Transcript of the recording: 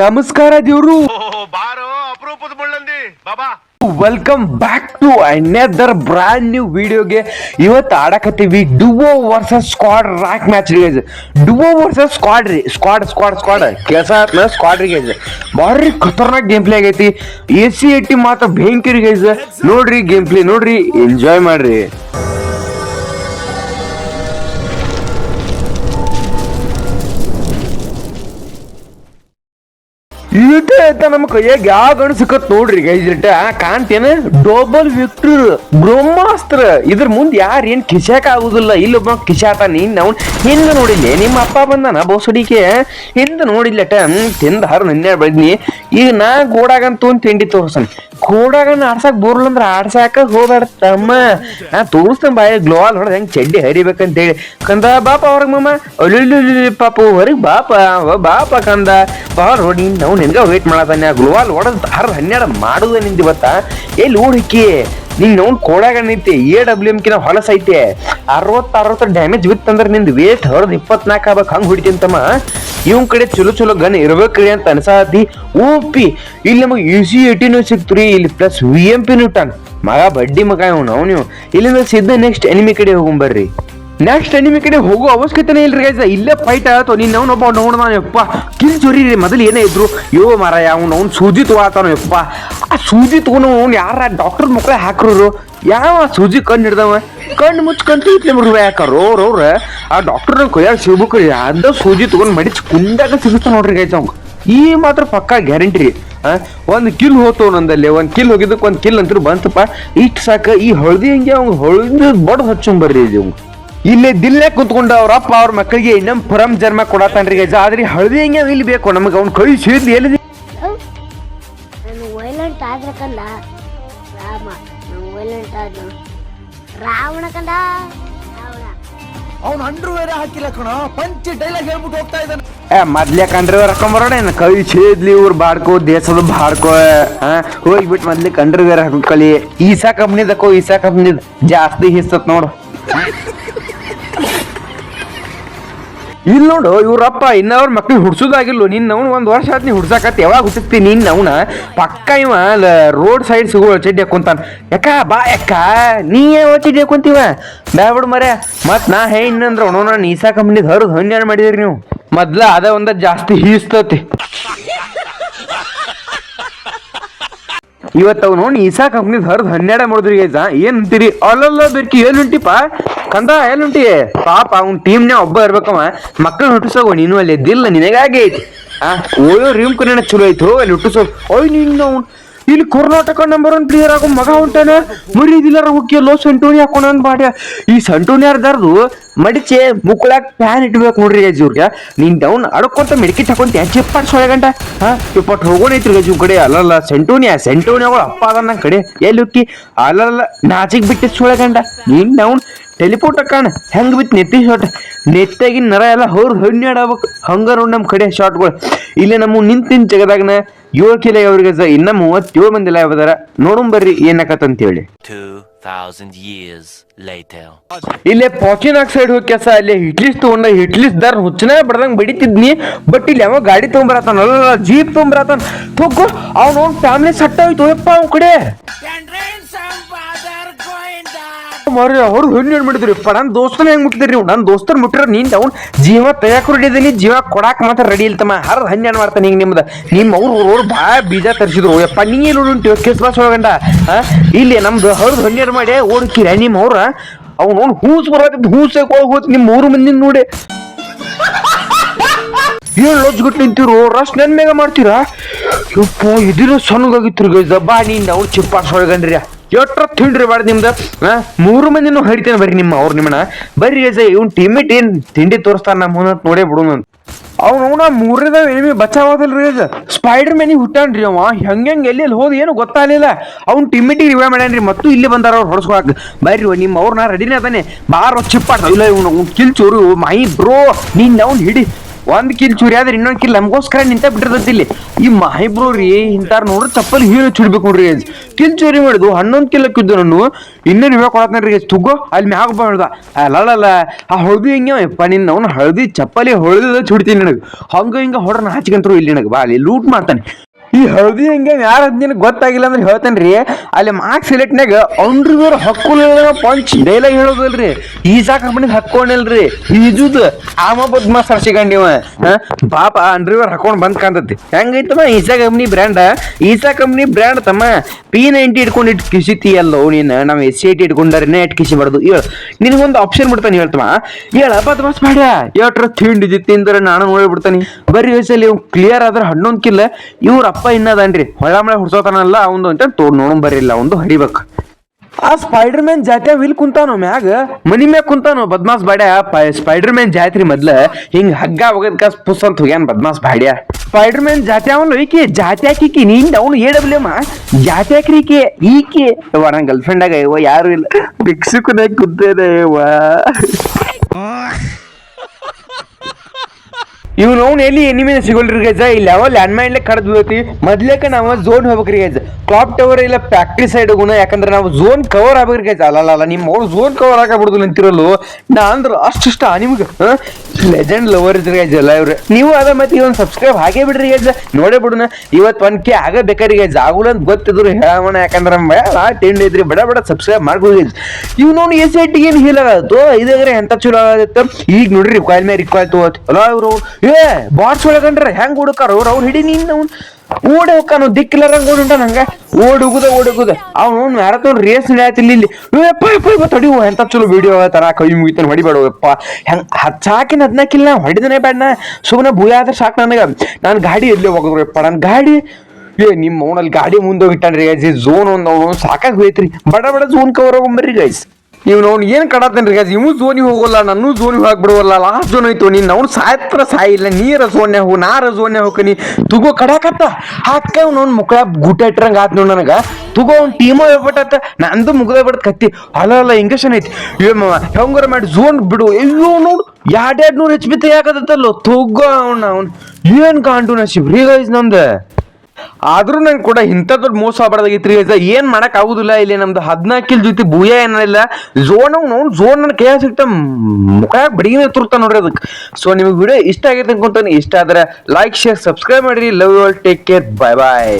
ನಮಸ್ಕಾರ ದೇವ್ರು. ಓ ಬಾರೋ ಅಪರೂಪದ ಮುಳ್ಳಂದಿ. ಬಾಬಾ. Welcome back to another brand new ವಿಡಿಯೋಗೆ ಇವತ್ತು ಆಡಕತ್ತೀವಿ duo versus squad rank match ರಿಗೇಜ್ duo versus squad ರೀ. ಸ್ಕ್ವಾಡ್ ಸ್ಕ್ವಾಡ್ ಸ್ಕ್ವಾಡ್ ಕೆಲಸ ಆತ್ನ ಸ್ಕ್ವಾಡ್ ರಿಗೇಜ್ ಗೈಸ್ ಭಾರಿ ಖತರ್ನಾಕ್ ಗೇಮ್ ಪ್ಲೇ ಆಗೈತಿ. ಎ ಸಿ ಐ ಟಿ ಮಾತ್ರ ಭಯಂಕರ ಗೈಸ್ ನೋಡ್ರಿ ಗೇಮ್ ಪ್ಲೇ ನೋಡ್ರಿ ಎಂಜಾಯ್ ಮಾಡ್ರಿ. ಇಟ ಐತ ನಮ್ಮ ಕೈಯಾಗ ಯಾವ ಗಣ ಸಿಕ್ಕತ್ ನೋಡ್ರಿ ಗೈಸ್ ಇಟ ಕಾಣ್ತೇನ ಡೋಬಲ್ ವಿಕ್ಟರ್ ಬ್ರಹ್ಮಾಸ್ತ್ರ. ಇದ್ರ ಮುಂದೆ ಯಾರು ಏನ್ ಕಿಶಾಕ ಆಗುದಿಲ್ಲ. ಇಲ್ಲೊಬ್ಬ ಕಿಶಾತ, ನೀನ್ ನಾವು ಹಿಂದ ನೋಡಿಲ್ಲ, ನಿಮ್ಮ ಅಪ್ಪ ಬಂದಾನ ಬೋಸಡಿಕೆ ಹಿಂದ ನೋಡಿಲ್ಲಟ ತಿಂದ ಹರ್ ನನ್ನೆ ಬದ್ನಿ ಈಗ ನಾ ಗೋಡಾಗಂತೂ ತಿಂಡಿ ತೋರ್ಸನ್. ಗೋಡಾಗನ್ನ ಆಡ್ಸಾಕ್ ಬೋರ್ಲಂದ್ರ ಆಡ್ಸಾಕ ಹೋದಾಡ್ತಮ್ಮ ತಮ್ಮ ನಾ ತೋರಿಸ್ತೇನೆ ಬಾಯ, ಗ್ಲೋವಾಲ್ ಹೊಡೆದ ಹೆಂಗ್ ಚಡ್ಡಿ ಹರಿಬೇಕಂತ ಹೇಳಿ ಕಂದ ಬಾಪ ಹೊರಗ್ ಮಮ್ಮ ಅಲ್ಲುಲ್ಲಿ ಪಾಪು, ಹೊರಗೆ ಬಾಪ ಬಾಪ ಕಂದ. ಬಾ ನೋಡಿ ನಾವು ನಿನ್ಗ ವೇಟ್ ಮಾಡತಾನೆ ಗ್ಲೋವಾಲ್ ಹೊಡೆದ ಹರ್ ಹನ್ನೆರಡು ಮಾಡುದ ನಿಂದ ಇವತ್ತ. ಎಲ್ಲಿ ಓಡಿಕ್ಕಿ ನೀನ್ ನೋನ್ ಕೋಡಾಗ ನಿಂತಿ ಎ ಡಬ್ಲ್ಯೂ ಎಂ ಕಿನ ಹೊಲಸ ಐತೆ. ಅರವತ್ತು ಅರವತ್ತು ಡ್ಯಾಮೇಜ್ ಬಿತ್ತಂದ್ರ ನಿಂದು ವೇಟ್ ಹೊರದ್ ಇಪ್ಪತ್ನಾಲ್ಕು ಆಗ್ಬೇಕು. ಹಂಗ್ ಹೊಡಿತಿಂತಮ್ಮ ಇವನ್ ಕಡೆ ಚಲೋ ಚಲೋ ಗನ್ ಇರ್ಬೇಕ್ರಿ ಅಂತ ಅನ್ಸಾತಿ ಓಪಿ. ಇಲ್ಲಿ ನಮಗೆ ಯು ಸಿ ಏಟಿನೂ ಸಿಕ್ತ್ರಿ ಇಲ್ಲಿ ಪ್ಲಸ್ ವಿ ಎಂ ಪಿನೂ ಟನ್ ಮಗ ಬಡ್ಡಿ ಮಗ ಅವ್ನು ಅವನು. ಇಲ್ಲಿಂದ ಸಿದ್ಧ ನೆಕ್ಸ್ಟ್ ಎನಿಮಿ ಕಡೆ ಹೋಗೊಂಬರ್ರಿ. ನೆಕ್ಸ್ಟ್ ಎನಿಮಿ ಕಡೆ ಹೋಗೋ ಅವಶ್ಯಕತೆನೇ ಇಲ್ರಿ ಗೈಸ್ ಇಲ್ಲೇ ಫೈಟ್ ಆಯ್ತು. ನೀನ್ ಅವ್ನು ಒಬ್ಬ ನೋಡ್ದಾನ ಯಪ್ಪ. ಕಿಲ್ ಚೊರಿ ರೀ. ಮೊದಲು ಏನೇ ಇದ್ರು, ಯೋ ಮಾರಾಯ, ಅವ್ನು ಅವ್ನು ಸೂಜಿ ತಗೋತಾನ ಯಪ್ಪ. ಆ ಸೂಜಿ ತಗೊಂಡು ಅವ್ನು ಯಾರ ಡಾಕ್ಟರ್ ಮಕ್ಕಳೇ ಹಾಕ್ರು ಯಾವ ಸೂಜಿ ಕಣ್ಣು ಹಿಡ್ದವ? ಕಣ್ಣು ಮುಚ್ಕೊಂತ ಇಟ್ಲೆ ಮೃಗ ಯಾಕಾರೋ ಅವ್ರ ಆ ಡಾಕ್ಟರ್ ಕೊಯ್ಯಾಗ ಸಿಗ್ಬೇಕು ರೀ. ಅದ ಸೂಜಿ ತಗೊಂಡ್ ಮಡಿಚ್ ಕುಂಡಾಗ ಸಿಗುತ್ತ ನೋಡ್ರಿ ಗೈಸ್ ಅವ್ನು. ಈ ಮಾತ್ರ ಪಕ್ಕಾ ಗ್ಯಾರಂಟಿ ರೀ. ಒಂದು ಕಿಲ್ ಹೋತು ನಂದಲ್ಲಿ. ಒಂದು ಕಿಲ್ ಹೋಗಿದ್ದಕ್ಕೆ ಒಂದು ಕಿಲ್ ಅಂತ ಬಂತಪ್ಪ. ಇಷ್ಟು ಸಾಕ. ಈ ಹಳದಿ ಹಂಗೆ ಅವ್ನು ಹಳದಿ ಬಡ್ ಹಚ್ಚೊಂಬರ್ರಿ ಇದು. ಇಲ್ಲೇ ದಿಲ್ಲೇ ಕುತ್ಕೊಂಡು ಅವ್ರ ಅಪ್ಪ ಅವ್ರ ಮಕ್ಕಳಿಗೆ ಇನ್ನೊಂದು ಪರಂ ಜನ್ಮ ಕೊಡತಾನ್ರಿ ಗಜ. ಆದ್ರೆ ಹಳದಿ ಹೆಂಗೆ ಇಲ್ಲಿ ಬೇಕು? ನಮಗೆ ಅವ್ನ ಕೈ ಸಿಡ್ಲಿ ಎಲ್ಲಿ ನಾನು ವೈಲೆಂಟ್ ಆದ್ರೆ ಕಂದ ರಾಮ. ನಾನು ವೈಲೆಂಟ್ ಆದ್ರು ರಾವಣ ಕಂದ ರಾವಣ. ಅವ್ನು ಅಂಡ್ರೂ ಬೇರೆ ಹಾಕಿಲ್ಲ ಕಣ. ಪಂಚಿ ಡೈಲಾಗ್ ಹೇಳ್ಬಿಟ್ಟು ಹೋಗ್ತಾ ಇದ್ದಾನೆ. ಏ ಮೊದ್ಲೇ ಕಂಡ್ರೆ ಹಾಕೊಂಬರೋಣ ಏನ್ ಕೈ ಸೇದ್ಲಿ ಇವ್ರು ಬಾಡ್ಕೋ ದೇಶದ ಬಾಡ್ಕೋ. ಹಾ? ಹೋಗ್ಬಿಟ್ಟು ಮೊದ್ಲೇ ಕಂಡ್ರೆ ಬೇರೆ ಹಾಕೊಳ್ಳಿ ಈಸಾ ಕಂಪ್ನಿದಕ್ಕೋ ಈಸಾ ಕಂಪ್ನಿ ಜಾಸ್ತಿ ಹಿಸ್ತತ್ ನೋಡು. ಇಲ್ಲಿ ನೋಡು, ಇವ್ರಪ್ಪ ಇನ್ನವ್ರ ಮಕ್ಳಿಗೆ ಹುಡ್ಸೋದಾಗಿಲ್ಲ. ನಿನ್ನ ಅವ್ನು ಒಂದು ವರ್ಷ ಆದ್ನಿ ಹುಡ್ಸಾಕತ್ತಿ, ಯಾವಾಗ ಹುಟ್ಟಿಸ್ತಿ ನಿನ್ನ ಅವನ? ಪಕ್ಕ ಇವ ರೋಡ್ ಸೈಡ್ ಸಿಗೋ ಚಡ್ಡಿ ಹಾಕೊಂತಾನ ಯಾಕ, ಬಾ ಯಾಕ? ನೀ ಯಾವ ಚಡ್ಡಿ ಹಾಕೊಂತೀವ ಬ್ಯಾಬಿಡು ಮರೆ ಮತ್ ನಾ ಹೇ ಇನ್ನಂದ್ರ ಒಣೋನ ನೀಸಾ ಕಂಪ್ನಿದ್ ಹರಿದು ಹನ್ನೆರಡು ಮಾಡಿದ್ರಿ ನೀವು. ಮೊದ್ಲ ಅದ ಒಂದ ಜಾಸ್ತಿ ಹೀಸ್ತತಿ. ಇವತ್ತು ಅವ್ ನೋಡಿ ಈಸಾ ಕಂಪ್ನಿ ಹರಿದು ಹನ್ನೆರಡ ಮಾಡಿದ್ರಿ ಗೈಸ ಏನ್ ಅಂತೀರಿ? ಅಲ್ಲಲ್ಲ ಬೇರ್ಕಿ, ಏನ್ ಉಂಟಿಪ್ಪ? ಕಂದ, ಏನ್ ಉಂಟಿ? ಪಾಪ, ಅವ್ನ ಟೀಮ್ನೇ ಒಬ್ಬ ಇರ್ಬೇಕವ. ಮಕ್ಕಳು ಹುಟ್ಟಿಸೋ ನೀನು ಅಲ್ಲಿ ಎದ್ದಿಲ್ಲ ನಿನಗಾಗೆ ಐತಿ ಆ, ಓಯೋ ರೀಮ್ ಕನ್ನಡ ಚಲೋ ಐತು, ಅಲ್ಲಿ ಹುಟ್ಟಿಸೋ ಓಯ್, ನೀನು ಅವ್ನು ಇಲ್ಲಿ ಕರ್ನಾಟಕ ನಂಬರ್ ಒನ್ ಪ್ಲೇಯರ್ ಆಗೋ ಮಗ ಹೊಂಟಾನ ಮರಿದಿಲ್ಲ ಹೋಗಿಯಲ್ಲೋ ಸೆಂಟೋನಿ ಹಾಕೋಣ ಅಂತ ಮಾಡ್ಯ ಈ ಸಂಟೋನಿ ಯಾರ್ದಾರ್ದು? ಮಡಿಚೆ ಮುಕ್ಕಳಾಗ ಫ್ಯಾನ್ ಇಟ್ಬೇಕು ನೋಡ್ರಿ ಗಜ್ ಇವ್ರಿಗೆ. ನೀನ್ ಡೌನ್ ಅಡ್ಕೊಂತ ಮೆಡಿಕಿಟ್ ಹಾಕೊಂತ ಚಿಪ್ಪಟ್ ಸೊಳೆ ಗಂಟ. ಹಾ? ಚಿಪ್ಪಟ್ ಹೋಗೋಣೈತ್ರಿ ಗಜ್ ಇವ್ ಕಡೆ. ಅಲ್ಲಲ್ಲ, ಸೆಂಟೋನಿಯಾ, ಸೆಂಟೋನಿಯಾಗಳು ಅಪ್ಪ ಅದ ಕಡೆ. ಎಲ್ಲಿ ಹುಕ್ಕಿ? ಅಲ್ಲಲ್ಲ ನಾಚಿಗೆ ಬಿಟ್ಟಿದ್ ಸೊಳೆ ಗಂಟ. ನೀನ್ ಡೌನ್ ಟೆಲಿಪೋರ್ಟ್ ಕಾಣ. ಹೆಂಗ್ ಬಿತ್ತು ನೆತ್ತಿ ಶಾಟ್ ನೆತ್ತಾಗಿನ ನರ ಎಲ್ಲ ಹೊರ್ ಹಣ್ಣಾಡ್ಬೇಕು ಹಂಗ ನೋಡ್ ನಮ್ಮ ಕಡೆ ಶಾಟ್ಗಳು ಇಲ್ಲಿ ನಮ್ಮ ನಿಂತಿನ ನಿಂತ ಜಗದಾಗನ ಏಳು ಕಿಲ ಅವ್ರಿಗೆ ಇನ್ನ ಮೂವತ್ತೇಳು ಮಂದಿ ಎಲ್ಲ ಯಾವ್ದಾರ ನೋಡೋಣ ಬರ್ರಿ ಏನಾಕತ್ತಂತ ಹೇಳಿ 2,000 years later. ಇಲ್ಲೇ ಪಾಚಿನಾಗ್ ಸೈಡ್ ಹೋಗಿ ಕೆಸ ಅಲ್ಲಿ ಹಿಟ್ಲಿಸ್ ತಗೊಂಡ ಹಿಟ್ಲಿಸ್ ದರ್ ಹುಚ್ಚನ ಬಡ್ದಂಗ್ ಬಡಿತಿದ್ನಿ. ಬಟ್ ಇಲ್ಲಿ ಯಾವ ಗಾಡಿ ತಗೊಂಬರತಾನ? ಜೀಪ್ ತೊಗೊಂಬರತಾನ? ತೊಗೊ ಅವ್ನ ಫ್ಯಾಮಿಲಿ ಸಟ್ಟ ಹೋಯ್ತು. ಯಪ್ಪ ಅವ್ನ ಕಡೆ. ಮರಿ ಅವ್ರು ಹೆಣ್ಣು ಮಾಡಿದ್ರಿ. ಅಪ್ಪ ನನ್ನ ದೋಸ್ತನ ಹೆಂಗ್ ಮುಟ್ಟಿದ್ರಿ ನೀವು? ನನ್ನ ದೋಸ್ತರ್ ಮುಟ್ಟಿರ ನೀನ್ ಅವ್ನು ಜೀವ ತಯಾಕ್ ರೆಡಿ ಜೀವ ಕೊಡಾಕ್ ಮಾತ್ರ ರೆಡಿ ಇಲ್ತಮ್ಮ ಹರ್ ಹನ್ನೆರಡು ಮಾಡ್ತಾನೆ ಹಿಂಗ್ ನಿಮ್ದು. ನಿಮ್ಮ ಅವ್ರು ಅವ್ರು ಭಾಳ ಬೀಜ ತರಿಸಿದ್ರು. ಯಪ್ಪ, ನೀ ಏನು ಉಂಟು? ಕೇಸ್ ಒಳಗಂಡ ಇಲ್ಲಿ ನಮ್ದು ಹರ್ದು ಹನ್ನೆರಡು ಮಾಡಿ, ಓಡ್ಕಿರ ನಿಮ್ಮ ಅವ್ರ. ಅವ್ನು ಅವ್ನು ಹೂಸ್ ಬರತ್ತಿದ್ದು ಹೂಸ್ ಹೋಗಿ ನಿಮ್ಮ ಮೂರು ಮಂದಿ ನೋಡಿ. ಏನ್ ಲೊಜ್ಗುಟ್ ನಿಂತಿರು? ರಶ್ ನನ್ ಮೇಗ ಮಾಡ್ತೀರಾ? ಯಪ್ಪ, ಇದಿರೋ ಸಣ್ಣಗಾಗಿತ್ರಿ ಗೈಸ್. ಬಾ, ನೀನ್ ಅವ್ರು ಚಿಪ್ಪಾಡ್ಸ್ ಒಳಗಂಡ್ರಿ. ಎಟ್ರ ತಿಂಡ್ರಿ ಬಾಡ್ ನಿಮ್ದ? ಮೂರು ಮಂದಿನೂ ಹರಿತೇನೆ ಬರ್ರಿ ನಿಮ್ಮ ಅವ್ರ ನಿಮ್ಮನ್ನ. ಬರ್ರಿ ಗೈಸ್ ಇವ್ನ ಟಿಮಿಟ್ ಏನ್ ತಿಂಡಿ ತೋರಿಸ್ತಾನ ನಮ್ಮ ಮುಂದೆ ನೋಡೇ ಬಿಡೋಣ ಅವ್ನು ಮೂರನೇದ ಎನಿಮಿ ರೀ ಗೈಸ್ ಸ್ಪೈಡರ್ ಮ್ಯಾನಿ ಹುಟ್ಟಾನ್ರಿ ಅವ. ಹೆಂಗೆ ಎಲ್ಲಿ ಎಲ್ಲಿ ಹೋದ್ ಏನು ಗೊತ್ತಾಗಲಿಲ್ಲ. ಅವ್ನ ಟೀಮೇಟಿಗೆ ರಿವೈ ಮಾಡ್ಯಾನ್ರಿ. ಮತ್ತು ಇಲ್ಲಿ ಬಂದಾರ ಅವ್ರು ಹೊಡ್ಸ್ಕೊಳಕ್. ಬರ್ರಿ ನಿಮ್ಮ ಅವ್ರನ್ನ ರೆಡಿನೇ ಅದಾನೆ. ಬಾರ ಚಿಪ್ಪಾಡ್ಸ ಇಲ್ಲ, ಇವ್ನು ಕಿಲ್ ಚೋರು ಮೈ ಬ್ರೋ ನೀನ್ ಅವ್ನು ಹಿಡಿ ಒಂದ್ ಕಿಲ್ ಚೂರಿ ಆದ್ರೆ ಇನ್ನೊಂದ್ ಕಿಲ್ ನಮಗೋಸ್ಕರ ನಿಂತ ಬಿಟ್ಟಿರ್ತೈತಿ ಇಲ್ಲಿ. ಈ ಮಹಿಬ್ರೋರಿ ಇಂತಾರ ನೋಡ್ರಿ ಚಪ್ಪಲ್ ಹೀರೋ ಚುಡ್ಬೇಕು ನೋಡ್ರಿ ಗೈಸ್. ಕಿಲ್ ಚೋರಿ ಮಾಡಿದ್ವು ಹನ್ನೊಂದ್ ಕಿಲ್ ಹಾಕಿದ್ದು ನಾನು. ಇನ್ನೂ ನೀವೇ ಕೊಡತ್ನೇರಿ ಗೈಸ್. ತುಗೋ, ಅಲ್ಲಿ ಮ್ಯಾಗ ಬಂದ ಅಲ್ಲ ಆ ಹಳದಿ ಹಿಂಗೆ ಯಪ್ಪ, ನಿನ್ನ ಅವ್ನು ಹಳದಿ ಚಪ್ಪಲಿ ಹೊಳ್ದ ಚುಡ್ತೀನಿ ನನಗೆ. ಹಂಗ ಹಿಂಗ ಹೊಡ್ರ ನಾಚಿಕಂತರು ಇಲ್ಲಿ ನನಗೆ. ಬಾ, ಅಲ್ಲಿ ಲೂಟ್ ಮಾಡ್ತಾನೆ. ಈ ಹಳದಿ ಹಂಗೆ ಯಾರ ನಿನಗೆ ಗೊತ್ತಾಗಿಲ್ಲ ಅಂದ್ರೆ ಹೇಳ್ತೇನ್ರಿ. ಅಲ್ಲಿ ಮಾರ್ಕ್ಸ್ ಸೆಲೆಕ್ಟ್ನಾಗ ಅಂಡ್ರವೇರ್ ಹಕ್ಕು ಪಂಚ್ ಡೈಲಾಗ್ ಹೇಳೋದಲ್ರಿ. ಈಜಾ ಕಂಪನಿ ಹಾಕೊಂಡಿಲ್ರಿ ಈಜುದು ಆಮ ಬದ್ಮ ಸರ್ಸಿಗಂಡಿವ ಪಾಪ ಅಂಡ್ರಿವರ್ ಹಾಕೊಂಡ್ ಬಂದ್ ಕಾಂತತಿ ಹೆಂಗೈತಮ್ಮ ಈಸಾ ಕಂಪ್ನಿ ಬ್ರ್ಯಾಂಡ್ ಈಸಾ ಕಂಪ್ನಿ ಬ್ರ್ಯಾಂಡ್ ತಮ್ಮ ಪಿ ನೈಂಟಿ ಇಟ್ಕೊಂಡು ಇಟ್ಟು ಕಿಸಿತಿ ಅಲ್ಲೋ ನೀನು? ನಾವು ಎಸ್ ಸಿ ಟಿ ಇಟ್ಕೊಂಡಾರೆ ಇಟ್ ಕಿಸಿ ಬಡ್ದು. ಹೇಳ. ನಿನಗೊಂದು ಆಪ್ಷನ್ ಬಿಡ್ತಾನೆ ಹೇಳ್ತಮ್ಮ ಹೇಳ ಬದ್ಮಾಸ್ ಮಾಡ್ಯ? ಏಟ್ರ ತಿಂಡಿ ತಿಂದ್ರೆ ನಾನು ನೋಡಿಬಿಡ್ತಾನೆ. ಬರೀ ವಯಸ್ಸಲ್ಲಿ ಇವ್ ಕ್ಲಿಯರ್ ಆದ್ರೆ ಹನ್ನೊಂದು ಕಿಲ್ಲ ಇವ್ರ ಅಪ್ಪ ಇನ್ನದನ್ರಿ. ಹೊಳ ಮಳೆ ಹುಡ್ಸೋತಾನಲ್ಲ ಅವಂದು ಅಂತ ತೋಡ್ ನೋಡೋಣ ಬರಿಲ್ಲ ಒಂದು ಹರಿಬೇಕು. ಆ ಸ್ಪೈಡರ್ ಮ್ಯಾನ್ ಜಾತ್ರೆ ವಿಲ್ ಕುಂತಾನೋ ಮ್ಯಾಗ? ಮನಿ ಮ್ಯಾಗ ಕುಂತಾನೋ ಬದ್ಮಾಸ್ ಬಾಡ್ಯ. ಸ್ಪೈಡರ್ ಮ್ಯಾನ್ ಜಾತ್ರಿ ಮೊದ್ಲ ಹಿಂಗ್ ಹಗ್ಗ ಹೋಗದ್ಕ ಕಾಸ್ ಪುಸ್ ಅಂತ ಹೋಗ್ಯಾನ್ ಬದ್ಮಾಸ್ ಬಾಡ್ಯ. ಸ್ಪೈಡರ್ ಮ್ಯಾನ್ ಜಾತಿ ಅವನು ಈಕೆ ಜಾತಿ ಹಾಕಿಕಿ ನಿಂದ ಅವನು ಏ ಡಬ್ಲ್ಯೂ ಎಂ ಜಾತಿ ಹಾಕ್ರಿ ಈಕೆ ಈಕೆ. ನನ್ ನನ್ನ ಗರ್ಲ್ ಫ್ರೆಂಡ್ ಆಗ ಇವ ಯಾರು ಇಲ್ಲ. ಭಿಕ್ಷುಕನಾಗ ಕುದ್ದೇನೆ ವಾ ಇವ್ನು ಅವ್ನು ಎಲ್ಲಿ ಎನಿಮಿನ ಸಿಗೋಲ್ರಿ ಗೈಜ? ಇಲ್ಲಿ ಯಾವ ಲ್ಯಾಂಡ್ ಮೈನ್ಲೆ ಕಡ್ದು ಬೀಳ್ತಿ ಮೊದ್ಲೇಕ ನಾವು ಝೋನ್ ಹೋಗ್ಬೇಕ್ರಿ ಗೈಸ್ ಕ್ಲಾಕ್ ಟವರ್ ಇಲ್ಲ ಫ್ಯಾಕ್ಟ್ರಿ ಸೈಡ್ ಗುಣ, ಯಾಕಂದ್ರೆ ನಾವು ಝೋನ್ ಕವರ್ ಆಗ್ಬೇಕ್ರಿ ಗೈಸ್ ಅಲ್ಲ ಅಲ್ಲ ನಿಮ್ಮ ಅವ್ರು ಝೋನ್ ಕವರ್ ಆಗಬಿಡುದಿಲ್ಲ ಅಂತಿರಲ್ಲ ನಾ ಅಂದ್ರೆ ಅಷ್ಟಿಷ್ಟ ನಿಮ್ಗೆ ಲೆಜೆಂಡ್ ಲವರ್ ಇದ್ರೆ ಎಲ್ಲ ಇವ್ರು. ನೀವು ಅದ ಮತ್ತೆ ಇವನ್ ಸಬ್ಸ್ಕ್ರೈಬ್ ಹಾಗೆ ಬಿಡ್ರಿ ಗೈಸ್ ನೋಡೇ ಬಿಡುನ ಇವತ್ತು ಒನ್ ಕೆ ಆಗಬೇಕಾರಿ ಗೈಸ್ ಆಗುಲ್ಲ ಅಂತ ಗೊತ್ತಿದ್ರು ಹೇಳೋಣ, ಯಾಕಂದ್ರೆ ಆ ಟೆಂಡ್ ಇದ್ರಿ, ಬಡ ಬಡ ಸಬ್ಸ್ಕ್ರೈಬ್ ಮಾಡ್ಬೋದು ಗೈಜ್ ಇವ್ ನೋಡಿ ಎಸ್ ಐ ಟಿ ಏನು ಹೀಲ್ ಆಗತ್ತು ಇದಾಗ್ರೆ ಎಂತ ಚಲೋ ಆಗತ್ತೆ ಈಗ ನೋಡ್ರಿ ರಿಕಾಯ್ಲ್ ಮೇಲೆ ರಿಕಾಯ್ಲ್ ತಗೋತ್. ಅಲ್ಲ ಇವ್ರು, ಏ ಬಾಟ್ಸ್ ಒಳಗಂಡ್ರೆ ಹೆಂಗ್ ಹುಡುಕಾರ ಅವ್ರು? ಅವ್ರು ಹಿಡಿ ನೀನು ಅವ್ನು. ಓಡಿ ಹೋಗ್ಕಾನು ದಿಕ್ಕಿಲ್ಲರಂಗ ಓಡುಂಟ ನಂಗೆ ಓಡ್ ಹೋಗುದ ಅವ್ನು ಮ್ಯಾರಥಾನ್ ರೇಸ್ ನಡೆಯತ್ತಿಲ್ಲ ಇಲ್ಲಿ. ಎಪ್ಪ ತಡಿ. ಎಂತ ಚಲೋ ವಿಡಿಯೋ ತರ ಕೈ ಮುಗಿತಾನೆ, ಹೊಡಿಬೇಡ ಯಪ್ಪ. ಹೆಂಗ್ ಹಚ್ಚಾಕಿನ ಹದ್ನಾಕಿಲ್ಲ ಹೊಡಿದನೇ ಬೇಡ ಸುಮ್ಮನೆ ಭೂಯ ಆದ್ರೆ ಸಾಕು ನನಗೆ. ನಾನು ಗಾಡಿ ಎಲ್ಲಿ ಹೋಗಿದ್ರು ಯಪ್ಪ. ನನ್ನ ಗಾಡಿ ಏ, ನಿಮ್ಮ ಅವನಲ್ಲಿ ಗಾಡಿ ಮುಂದೆ ಹೋಗಿಟ್ಟಾನ್ರಿ ಗೈಸ್ ಝೋನ್ ಒಂದು ಅವನು ಸಾಕಾಗಿ ಹೋಯ್ತ್ರಿ. ಬಡ ಬಡ ಝೋನ್ ಕವರ್ ಹೋಗ್ಬರ್ರಿ ಗೈಸ್ ಇವ್ನು ಅವ್ನು ಏನು ಕಡತ್ತೇನ್ರಿ ಗೈಸ್ ಇವು ಜೋನಿಗೆ ಹೋಗೋಲ್ಲ, ನನ್ನೂ ಹೋಗಿ ಹಾಕ್ಬಿಡುವಲ್ಲ ಲಾಸ್ಟ್ ಝೋನ್ ಐತು ನೀನು ಅವ್ನು ಸಾಯತ್ರ ಸಾಯಿಲ್ಲ ನೀರ ಝೋನ್ಯಾಗ ಹೋಗು, ನಾರ ಝೋನ್ಯಾಗ ಹೋಗ್ಕನಿ ತುಗೋ ಕಡಾಕತ್ತ. ಹಾಕ ಅವ್ನು ಮುಕ್ಳ ಗುಟ್ಟ ಇಟ್ರಂಗ ಆತ್ ನೋಡ್ ನನಗ. ತುಗೋ ಅವ್ನು ಟೀಮು ಹೇಳ್ಬಿಟ್ಟತ್ತ ನಂದು ಮುಗ್ದ ಬಿಡತ್ ಕತ್ತಿ. ಅಲ್ಲ ಅಲ್ಲ ಇಂಗೇಷನ್ ಐತಿ. ಹೆಂಗಾರ ಮಾಡಿ ಝೋನ್ ಬಿಡು. ಅಯ್ಯೋ ನೋಡು, ಎರಡ್ ಎರಡ್ ನೂರು ಹೆಚ್ ಬಿ ತೆಗಿಯಾಕತ್ತಲ್ಲೋ. ತುಗೋ ಅವ್ನ, ಅವ್ನು. ಏನ್ ಕಾಂಡು ನಶೀಬ್ ರೀ ಗೈಸ್ ನಮ್ದು ಆದ್ರೂ ನಂಗೆ ಕೂಡ ಇಂಥ ದೊಡ್ಡ ಮೋಸ ಆಗ್ಬಾರ್ದಾಗಿತ್ತು ರೀ ಏನ್ ಮಾಡಕ್ ಆಗುದಿಲ್ಲ ಇಲ್ಲಿ ನಮ್ದು ಹದಿನಾಲ್ಕಿಲ್ ಜೊತೆ ಭೂಯ ಏನಿಲ್ಲ ಝೋನ್ ಅವ್ನು ಝೋನ್ ನನ್ನ ಕೈ ಸಿಗ್ತ ಮುಖ ಬಡಿಗಿನ ತುರ್ತ ನೋಡ್ರಿ ಅದಕ್ಕೆ ಸೊ ನಿಮಗೆ ವಿಡಿಯೋ ಇಷ್ಟ ಆಗೈತೆ ಅನ್ಕೊಂತಾನೆ. ಇಷ್ಟ ಆದ್ರೆ ಲೈಕ್ ಶೇರ್ ಸಬ್ಸ್ಕ್ರೈಬ್ ಮಾಡಿರಿ. Love you all take care bye bye